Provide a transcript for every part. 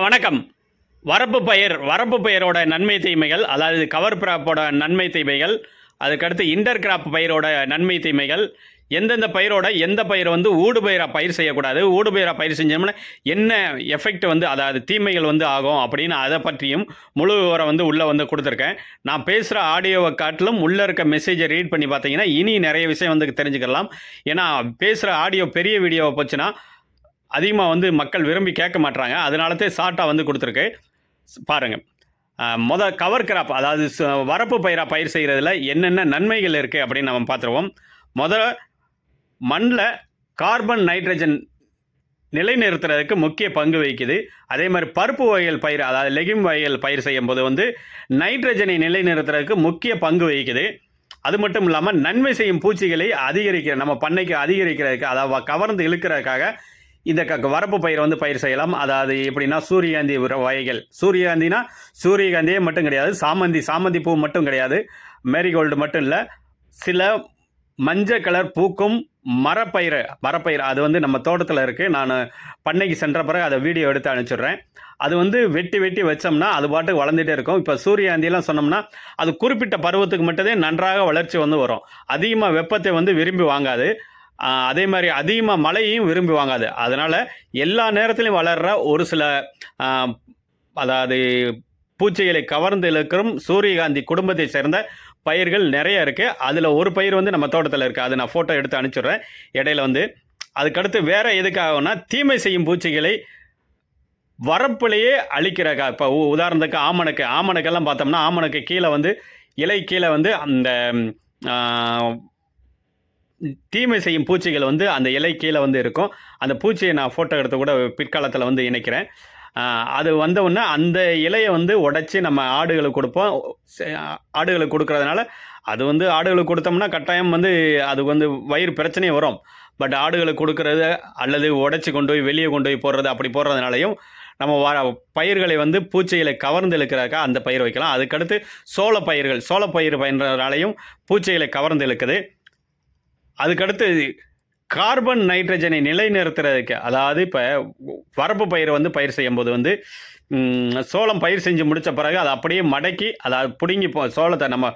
வணக்கம். வரப்பு பயிர் வரப்பு பயிரோட நன்மை தீமைகள் அதாவது கவர் கிராப்போட நன்மை தீமைகள் அதுக்கடுத்து இன்டர் கிராப் பயிரோட நன்மை தீமைகள் எந்தெந்த பயிரோட எந்த பயிர் வந்து ஊடு பயிராக பயிர் செய்யக்கூடாது ஊடு பயிராக பயிர் செஞ்சோம்னா என்ன எஃபெக்ட் வந்து அதாவது தீமைகள் வந்து ஆகும் அப்படின்னு அதை பற்றியும் முழு விவரம் வந்து உள்ளே வந்து கொடுத்துருக்கேன். நான் பேசுகிற ஆடியோவை காட்டிலும் உள்ளே இருக்க மெசேஜை ரீட் பண்ணி பார்த்தீங்கன்னா இனி நிறைய விஷயம் வந்து தெரிஞ்சுக்கலாம். ஏன்னா பேசுகிற ஆடியோ பெரிய வீடியோவை போச்சுன்னா அதிகமாக வந்து மக்கள் விரும்பி கேட்க மாட்டாங்க அதனாலத்தே தான் ஷார்ட்டாக வந்து கொடுத்துருக்கு. பாருங்கள் மொத கவர் கிராப் அதாவது ச- வரப்பு பயிராக பயிர் செய்கிறதுல என்னென்ன நன்மைகள் இருக்குது அப்படின்னு நம்ம பார்த்துருவோம். முத மண்ணில் கார்பன் நைட்ரஜன் நிலைநிறுத்துறதுக்கு முக்கிய பங்கு வகிக்குது. அதே மாதிரி பருப்பு வகைகள் பயிர் அதாவது லெகிம் வகைகள் பயிர் செய்யும்போது வந்து நைட்ரஜனை நிலைநிறுத்துறதுக்கு முக்கிய பங்கு வகிக்குது. அது மட்டும் இல்லாமல் நன்மை செய்யும் பூச்சிகளை அதிகரிக்கிற நம்ம பண்ணைக்கு அதிகரிக்கிறதுக்கு அதாவது கவர்ந்து இழுக்கிறதுக்காக இந்த க வரப்பு பயிர் வந்து பயிர் செய்யலாம். அதாவது எப்படின்னா சூரியகாந்தி வகைகள். சூரியகாந்தினா சூரியகாந்தியே மட்டும் கிடையாது. சாமந்தி சாமந்தி பூ மட்டும் கிடையாது. மேரிகோல்டு மட்டும் இல்லை. சில மஞ்சள் கலர் பூக்கும் மரப்பயிர் மரப்பயிர் அது வந்து நம்ம தோட்டத்தில் இருக்குது நான் பண்ணைக்கு சென்ற பிறகு அதை வீடியோ எடுத்து அனுப்பிச்சிடுறேன். அது வந்து வெட்டி வெட்டி வச்சோம்னா அது பாட்டுக்கு வளர்ந்துட்டே இருக்கும். இப்போ சூரியகாந்தியெல்லாம் சொன்னோம்னா அது குறிப்பிட்ட பருவத்துக்கு மட்டும்தான் நன்றாக வளர்ச்சி வந்து வரும். அதிகமாக வெப்பத்தை வந்து விரும்பி வாங்காது. அதே மாதிரி அதிகமாக மழையும் விரும்பி வாங்காது. அதனால் எல்லா நேரத்துலையும் வளர்கிற ஒரு சில அதாவது பூச்சிகளை கவர்ந்து இழுக்கும் சூரியகாந்தி குடும்பத்தை சேர்ந்த பயிர்கள் நிறைய இருக்குது அதில் ஒரு பயிர் வந்து நம்ம தோட்டத்தில் இருக்குது அதை நான் ஃபோட்டோ எடுத்து அனுப்பிச்சிடுறேன். இடையில வந்து அதுக்கடுத்து வேறு எதுக்காகனா தீமை செய்யும் பூச்சிகளை வரப்புலையே அழிக்கிறக்கா இப்போ உதாரணத்துக்கு ஆமணக்கு ஆமணக்கெல்லாம் பார்த்தோம்னா ஆமணக்கு கீழே வந்து இலை கீழே வந்து அந்த தீமை செய்யும் பூச்சிகள் வந்து அந்த இலை கீழே வந்து இருக்கும். அந்த பூச்சியை நான் ஃபோட்டோ எடுத்து கூட பிற்காலத்தில் வந்து இணைக்கிறேன். அது வந்தவுடனே அந்த இலையை வந்து உடைச்சி நம்ம ஆடுகளுக்கு கொடுப்போம். ஆடுகளுக்கு கொடுக்கறதுனால அது வந்து ஆடுகளுக்கு கொடுத்தோம்னா கட்டாயம் வந்து அது வந்து வயிறு பிரச்சனையும் வரும். பட் ஆடுகளுக்கு கொடுக்கறது அல்லது உடைச்சி கொண்டு போய் வெளியே கொண்டு போய் போடுறது அப்படி போடுறதுனாலையும் நம்ம வர பயிர்களை வந்து பூச்சிகளை கவர்ந்து இழுக்கிறதுக்கா அந்த பயிர் வைக்கலாம். அதுக்கடுத்து சோள பயிர்கள் சோள பயிர் பயின்றதுனாலையும் பூச்சிகளை கவர்ந்து இழுக்குது. அதுக்கடுத்து கார்பன் நைட்ரஜனை நிலைநிறுத்துறதுக்கு அதாவது இப்போ வரப்பு பயிர் வந்து பயிர் செய்யும்போது வந்து சோளம் பயிர் செஞ்சு முடித்த பிறகு அதை அப்படியே மடக்கி அதை பிடுங்கி போ சோளத்தை நம்ம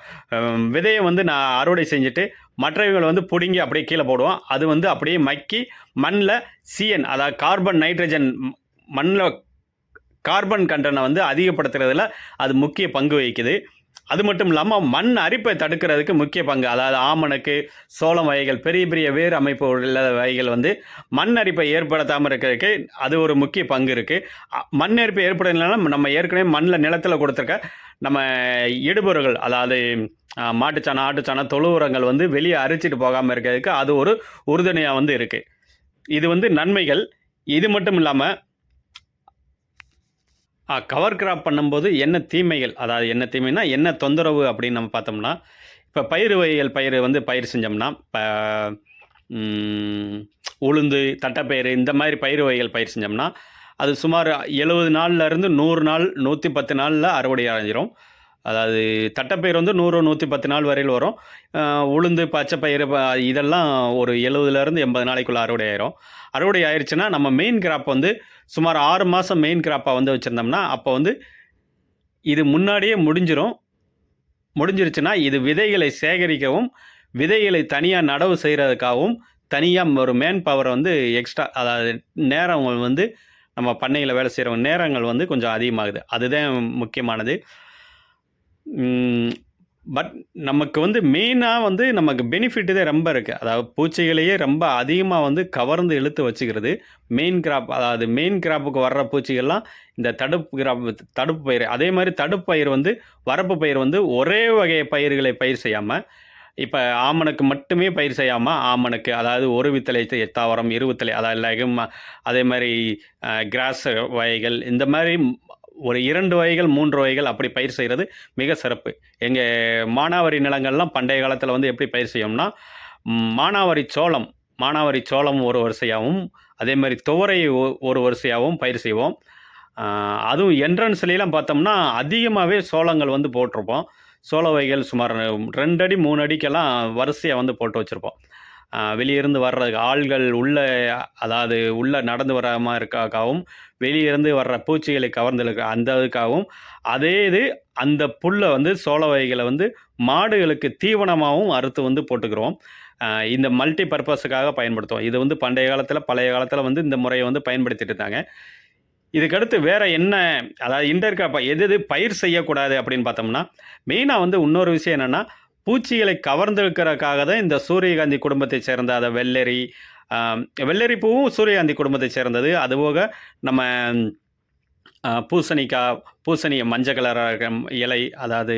விதையை வந்து நான் அறுவடை செஞ்சுட்டு மற்றவைகளை வந்து பிடுங்கி அப்படியே கீழே போடுவோம். அது வந்து அப்படியே மக்கி மண்ணில் சிஎன் அதாவது கார்பன் நைட்ரஜன் மண்ணில் கார்பன் கண்டனை வந்து அதிகப்படுத்துறதுல அது முக்கிய பங்கு வகிக்குது. அது மட்டும் இல்லாமல் மண் அரிப்பை தடுக்கிறதுக்கு முக்கிய பங்கு. அதாவது ஆமணக்கு சோளம் வகைகள் பெரிய பெரிய வேர் அமைப்பு உள்ள வகைகள் வந்து மண் அரிப்பை ஏற்படுத்தாமல் இருக்கிறதுக்கு அது ஒரு முக்கிய பங்கு இருக்குது மண் அரிப்பை ஏற்படலைன்னா நம்ம ஏற்கனவே மண்ணில் நிலத்தில் கொடுத்துருக்க நம்ம இடுபொருள்கள் அதாவது மாட்டுச்சாணம் ஆட்டுச்சாணம் தொழு உரங்கள் வந்து வெளியே அரிச்சிட்டு போகாமல் இருக்கிறதுக்கு அது ஒரு உறுதுணையாக வந்து இருக்குது இது வந்து நன்மைகள். இது மட்டும் இல்லாமல் கவர் கிராப் பண்ணும்போது என்ன தீமைகள்? அதாவது என்ன தீமைனா என்ன தொந்தரவு அப்படின்னு நம்ம பார்த்தோம்னா இப்போ பயிர் வகைகள் பயிர் வந்து பயிர் செஞ்சோம்னா இப்போ உளுந்து தட்டைப்பயிறு இந்த மாதிரி பயிர் வகைகள் பயிர் செஞ்சோம்னா அது சுமார் எழுபது நாள்லேருந்து நூறு நாள் நூற்றி பத்து நாளில் அறுவடை அடைஞ்சிரும் அதாவது தட்டைப்பயிர் வந்து நூறு நூற்றி பத்து நாள் வரையில் வரும். உளுந்து பச்சை பயிறு இதெல்லாம் ஒரு எழுபதுலேருந்து எண்பது நாளைக்குள்ளே அறுவடை ஆயிரும். அறுவடை ஆயிடுச்சுன்னா நம்ம மெயின் கிராப் வந்து சுமார் ஆறு மாதம் மெயின் கிராப்பாக வந்து வச்சுருந்தோம்னா அப்போ வந்து இது முன்னாடியே முடிஞ்சிடும் முடிஞ்சிருச்சுன்னா இது விதைகளை சேகரிக்கவும் விதைகளை தனியாக நடவு செய்கிறதுக்காகவும் தனியாக ஒரு மேன் பவரை வந்து எக்ஸ்ட்ரா அதாவது நேரம் வந்து நம்ம பண்ணையில் வேலை செய்கிறவங்க நேரங்கள் வந்து கொஞ்சம் அதிகமாகுது. அதுதான் முக்கியமானது. பட் நமக்கு வந்து மெயினாக வந்து நமக்கு பெனிஃபிட்டு தான் ரொம்ப இருக்குது அதாவது பூச்சிகளையே ரொம்ப அதிகமாக வந்து கவர்ந்து இழுத்து வச்சுக்கிறது. மெயின் கிராப் அதாவது மெயின் கிராப்புக்கு வர்ற பூச்சிகள்லாம் இந்த தடுப்பு கிராப் தடுப்பு பயிர் அதே மாதிரி தடுப்பு பயிர் வந்து வரப்பு பயிர் வந்து ஒரே வகை பயிர்களை பயிர் செய்யாமல் இப்போ ஆமணக்கு மட்டுமே பயிர் செய்யாமல் ஆமணக்கு அதாவது ஒரு வித்தலை தாவரம் இரு வித்தலை அதாவது அதே மாதிரி கிராஸ் வகைகள் இந்த மாதிரி ஒரு இரண்டு வகைகள் மூன்று வகைகள் அப்படி பயிர் செய்கிறது மிக சிறப்பு. எங்கள் மானாவரி நிலங்கள்லாம் பண்டைய காலத்தில் வந்து எப்படி பயிர் செய்யோம்னா மானாவரி சோளம் மானாவரி சோளம் ஒரு வரிசையாகவும் அதே மாதிரி துவரை ஒரு வரிசையாகவும் பயிர் செய்வோம். அதுவும் என்ட்ரன்ஸ்லாம் பார்த்தோம்னா அதிகமாகவே சோளங்கள் வந்து போட்டிருப்போம். சோள வகைகள் சுமார் ரெண்டு அடி மூணு அடிக்கெல்லாம் வரிசையாக வந்து போட்டு வச்சுருப்போம். வெளியிருந்து வர்றதுக்கு ஆள்கள் உள்ளே அதாவது உள்ளே நடந்து வராமல் இருக்காகவும் வெளியிருந்து வர்ற பூச்சிகளை கவர்ந்தெழுக்க அந்த இதுக்காகவும் அதே இது அந்த புல்லை வந்து சோள வகைகளை வந்து மாடுகளுக்கு தீவனமாகவும் அறுத்து வந்து போட்டுக்கிறோம். இந்த மல்டி பர்பஸுக்காக பயன்படுத்துவோம். இது வந்து பண்டைய காலத்தில் பழைய காலத்தில் வந்து இந்த முறையை வந்து பயன்படுத்திட்டு இருந்தாங்க. இதுக்கடுத்து வேறு என்ன அதாவது இன்டர்கிராப்பாக எது எது பயிர் செய்யக்கூடாது அப்படின்னு பார்த்தோம்னா மெயினாக வந்து இன்னொரு விஷயம் என்னென்னா பூச்சிகளை கவர்ந்திருக்கிறதுக்காக தான் இந்த சூரியகாந்தி குடும்பத்தை சேர்ந்த அதை வெள்ளரி வெள்ளரி பூவும் சூரியகாந்தி குடும்பத்தை சேர்ந்தது. அதுபோக நம்ம பூசணிக்காய் பூசணி மஞ்சள் கலராக இலை அதாவது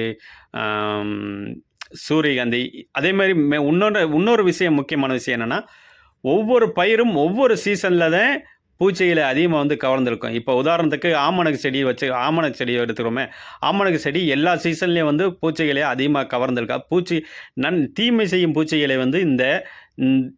சூரியகாந்தி. அதே மாதிரி இன்னொரு இன்னொரு விஷயம் முக்கியமான விஷயம் என்னென்னா ஒவ்வொரு பயிரும் ஒவ்வொரு சீசனில் தான் பூச்சிகளை அதிகமாக வந்து கவர்ந்துருக்கும். இப்போ உதாரணத்துக்கு ஆமணக்கு செடி வச்சு ஆமணக்கு செடி எடுத்துக்கிறோமே ஆமணக்கு செடி எல்லா சீசன்லேயும் வந்து பூச்சிகளை அதிகமாக கவர்ந்துருக்கா. பூச்சி நன் தீமை செய்யும் பூச்சிகளை வந்து இந்த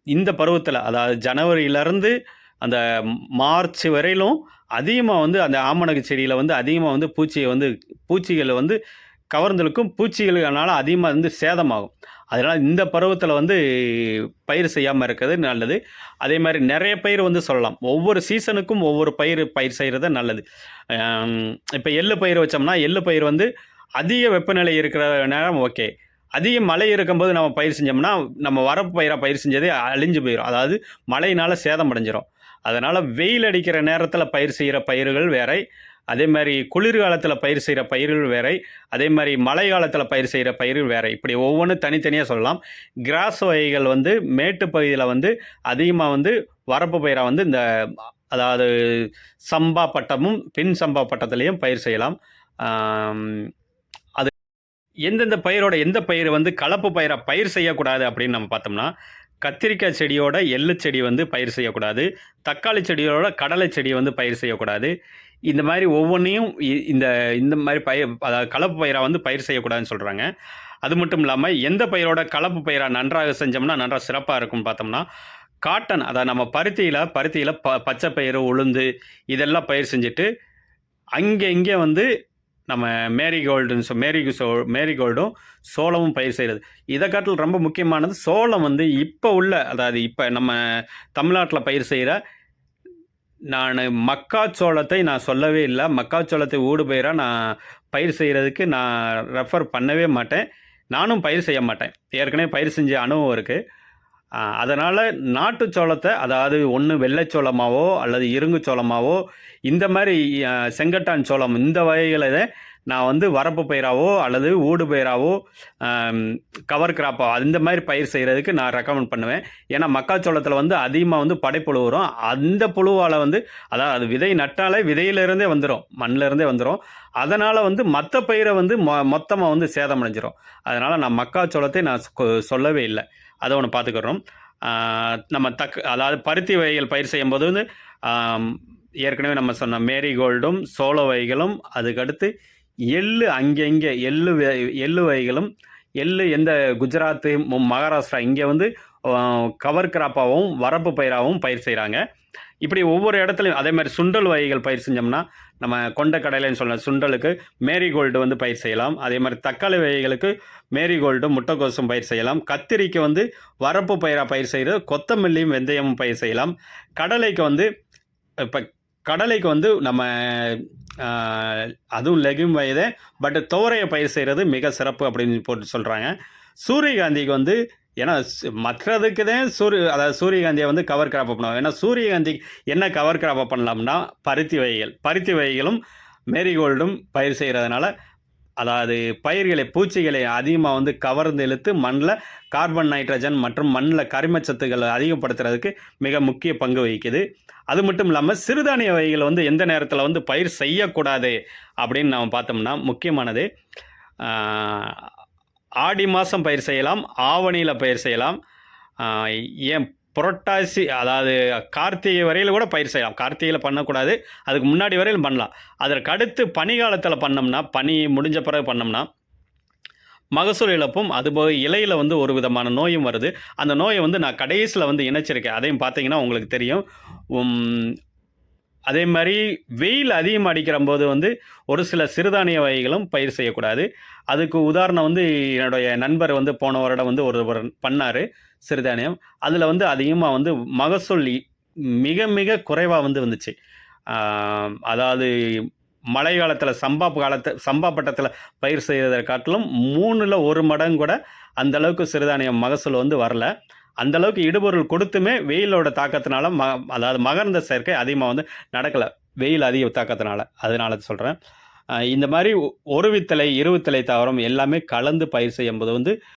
இந்த- பருவத்தில் அதாவது ஜனவரியிலேருந்து அந்த மார்ச் வரையிலும் அதிகமாக வந்து அந்த ஆமணக்கு செடியில் வந்து அதிகமாக வந்து பூச்சியை வந்து பூச்சிகளை வந்து கவர்ந்தெழுக்கும் பூச்சிகளுனால அதிகமாக வந்து சேதமாகும். அதனால் இந்த பருவத்தில் வந்து பயிர் செய்யாமல் இருக்கிறது நல்லது. அதே மாதிரி நிறைய பயிர் வந்து சொல்லலாம். ஒவ்வொரு சீசனுக்கும் ஒவ்வொரு பயிர் பயிர் செய்கிறது நல்லது. இப்போ எள்ளு பயிர் வச்சோம்னா எள்ளு பயிர் வந்து அதிக வெப்பநிலை இருக்கிற நேரம் ஓகே. அதிக மழை இருக்கும்போது நம்ம பயிர் செஞ்சோம்னா நம்ம வரப்பு பயிராக பயிர் செஞ்சதே அழிஞ்சு போயிடும் அதாவது மழையினால் சேதம் அடைஞ்சிரும். அதனால் வெயில் அடிக்கிற நேரத்தில் பயிர் செய்கிற பயிர்கள் வேறு. அதே மாதிரி குளிர்காலத்தில் பயிர் செய்கிற பயிர்கள் வேறை அதே மாதிரி மழை காலத்தில் பயிர் செய்கிற பயிர்கள் வேறு. இப்படி ஒவ்வொன்றும் தனித்தனியாக சொல்லலாம். கிராஸ் வகைகள் வந்து மேட்டு பகுதியில் வந்து அதிகமாக வந்து வரப்பு பயிராக வந்து இந்த அதாவது சம்பா பட்டமும் பின் சம்பா பட்டத்துலேயும் பயிர் செய்யலாம். அது எந்தெந்த பயிரோட எந்த பயிர் வந்து கலப்பு பயிராக பயிர் செய்யக்கூடாது அப்படின்னு நம்ம பார்த்தோம்னா கத்திரிக்காய் செடியோட எள்ளு செடி வந்து பயிர் செய்யக்கூடாது. தக்காளி செடியோட கடலை செடி வந்து பயிர் செய்யக்கூடாது. இந்த மாதிரி ஒவ்வொன்றையும் இந்த இந்த மாதிரி பயிர் அதாவது கலப்பு பயிராக வந்து பயிர் செய்யக்கூடாதுன்னு சொல்கிறாங்க அது மட்டும் இல்லாமல் எந்த பயிரோட கலப்பு பயிராக நன்றாக செஞ்சோம்னா நன்றாக சிறப்பாக இருக்கும்னு பார்த்தோம்னா காட்டன் அதாவது நம்ம பருத்தியில் பருத்தியில் ப பச்சை பயிறு உளுந்து இதெல்லாம் பயிர் செஞ்சுட்டு அங்கே இங்கே வந்து நம்ம மேரிகோல்டுன்னு சொ மேரி சோ மேரிகோல்டும் சோளமும் பயிர் செய்கிறது இதை காட்டில் ரொம்ப முக்கியமானது சோளம் வந்து இப்போ உள்ள அதாவது இப்போ நம்ம தமிழ்நாட்டில் பயிர் செய்கிற நான் மக்காச்சோளத்தை நான் சொல்லவே இல்லை. மக்காச்சோளத்தை ஊடுபயிராக நான் பயிர் செய்கிறதுக்கு நான் ரெஃபர் பண்ணவே மாட்டேன். நானும் பயிர் செய்ய மாட்டேன். ஏற்கனவே பயிர் செஞ்ச அனுபவம் இருக்குது அதனால் நாட்டு சோளத்தை அதாவது ஒன்று வெள்ளைச்சோளமாவோ அல்லது இருங்கு சோளமாவோ இந்த மாதிரி செங்கட்டான் சோளம் இந்த வகைகளை தான் நான் வந்து வரப்பு பயிராவோ அல்லது ஊடு பயிராவோ கவர் கிராப்போ அந்த மாதிரி பயிர் செய்கிறதுக்கு நான் ரெக்கமெண்ட் பண்ணுவேன். ஏன்னா மக்காச்சோளத்தில் வந்து அதிகமாக வந்து படைப்புழு வரும். அந்த புழுவால் வந்து அதாவது அது விதை நட்டாலே விதையிலிருந்தே வந்துடும் மண்ணிலிருந்தே வந்துடும் அதனால் வந்து மற்ற பயிரை வந்து மொ மொத்தமாக வந்து சேதமடைஞ்சிரும். அதனால் நான் மக்காச்சோளத்தை நான் சொல்லவே இல்லை. அதை ஒன்று பார்த்துக்கிறோம் நம்ம தக் அதாவது பருத்தி வகைகள் பயிர் செய்யும்போது வந்து ஏற்கனவே நம்ம சொன்ன மேரிகோல்டும் சோள வகைகளும் அதுக்கடுத்து எள்ளு அங்கங்கே எள்ளு வ- எள்ளு வகைகளும் எள்ளு எந்த குஜராத்து மகாராஷ்டிரா இங்கே வந்து கவர் கிராப்பாகவும் வரப்பு பயிராகவும் பயிர் செய்கிறாங்க இப்படி ஒவ்வொரு இடத்துலையும் அதே மாதிரி சுண்டல் வகைகள் பயிர் செஞ்சோம்னா நம்ம கொண்ட கடலைன்னு சொல்ல சுண்டலுக்கு மேரிகோல்டு வந்து பயிர் செய்யலாம். அதே மாதிரி தக்காளி வகைகளுக்கு மேரிகோல்டு முட்டைக்கோசும் பயிர் செய்யலாம். கத்திரிக்கு வந்து வரப்பு பயிராக பயிர் செய்கிறது கொத்தமல்லியும் வெந்தயமும் பயிர் செய்யலாம். கடலைக்கு வந்து இப்போ கடலைக்கு வந்து நம்ம அதுவும் லெகும் வயது பட் துவரையை பயிர் செய்கிறது மிக சிறப்பு அப்படின்னு போட்டு சொல்கிறாங்க சூரியகாந்திக்கு வந்து ஏன்னா மற்றதுக்கு தான் சூரிய அதாவது சூரியகாந்தியை வந்து கவர் கிராப் பண்ணுவாங்க ஏன்னா சூரியகாந்தி என்ன கவர் கிராப் பண்ணலாம்னா பருத்தி வகைகள் பருத்தி வகைகளும் மேரிகோல்டும் பயிர் செய்கிறதுனால அதாவது பயிர்களை பூச்சிகளை அதிகமாக வந்து கவர்ந்து இழுத்து மண்ணில் கார்பன் நைட்ரஜன் மற்றும் மண்ணில் கரிமச்சத்துக்களை அதிகப்படுத்துறதுக்கு மிக முக்கிய பங்கு வகிக்குது. அது மட்டும் இல்லாமல் சிறுதானிய வகைகள் வந்து எந்த நேரத்தில் வந்து பயிர் செய்யக்கூடாது அப்படின்னு நாம் பார்த்தோம்னா முக்கியமானது ஆடி மாதம் பயிர் செய்யலாம் ஆவணியில் பயிர் செய்யலாம். ஏன் புரட்டாசி அதாவது கார்த்திகை வரையில் கூட பயிர் செய்யலாம். கார்த்திகையில் பண்ணக்கூடாது. அதுக்கு முன்னாடி வரையிலும் பண்ணலாம். அதற்கு அடுத்து பனி காலத்தில் பண்ணோம்னா பனி முடிஞ்ச பிறகு பண்ணோம்னா மகசூல் இழப்பும் அதுபோக இலையில் வந்து ஒரு விதமான நோயும் வருது. அந்த நோயை வந்து நான் கடைசியில் வந்து இணைச்சிருக்கேன். அதையும் பார்த்தீங்கன்னா உங்களுக்கு தெரியும். அதே மாதிரி வெயில் அதிகம் அடிக்கிற போது வந்து ஒரு சில சிறுதானிய வகைகளும் பயிர் செய்யக்கூடாது. அதுக்கு உதாரணம் வந்து என்னுடைய நண்பர் வந்து போன வருடம் வந்து ஒரு பண்ணார். சிறுதானியம். அதில் வந்து அதிகமாக வந்து மகசூல் மிக மிக குறைவாக வந்து வந்துச்சு. அதாவது மழை காலத்தில் சம்பா காலத்தை சம்பா பட்டத்தில் பயிர் செய்ததை காட்டிலும் மூணில் ஒரு மடங்கு கூட அந்த அளவுக்கு சிறுதானியம் மகசூல் வந்து வரல. அந்த அளவுக்கு இடுபொருள் கொடுத்துமே வெயிலோட தாக்கத்தினால ம அதாவது மகர்ந்த சேர்க்கை அதிகமாக வந்து நடக்கலை. வெயில் அதிக தாக்கத்தினால. அதனால சொல்கிறேன் இந்த மாதிரி ஒரு வித்தலை இருவித்தலை தாவரம் எல்லாமே கலந்து பயிர் செய்யும்போது வந்து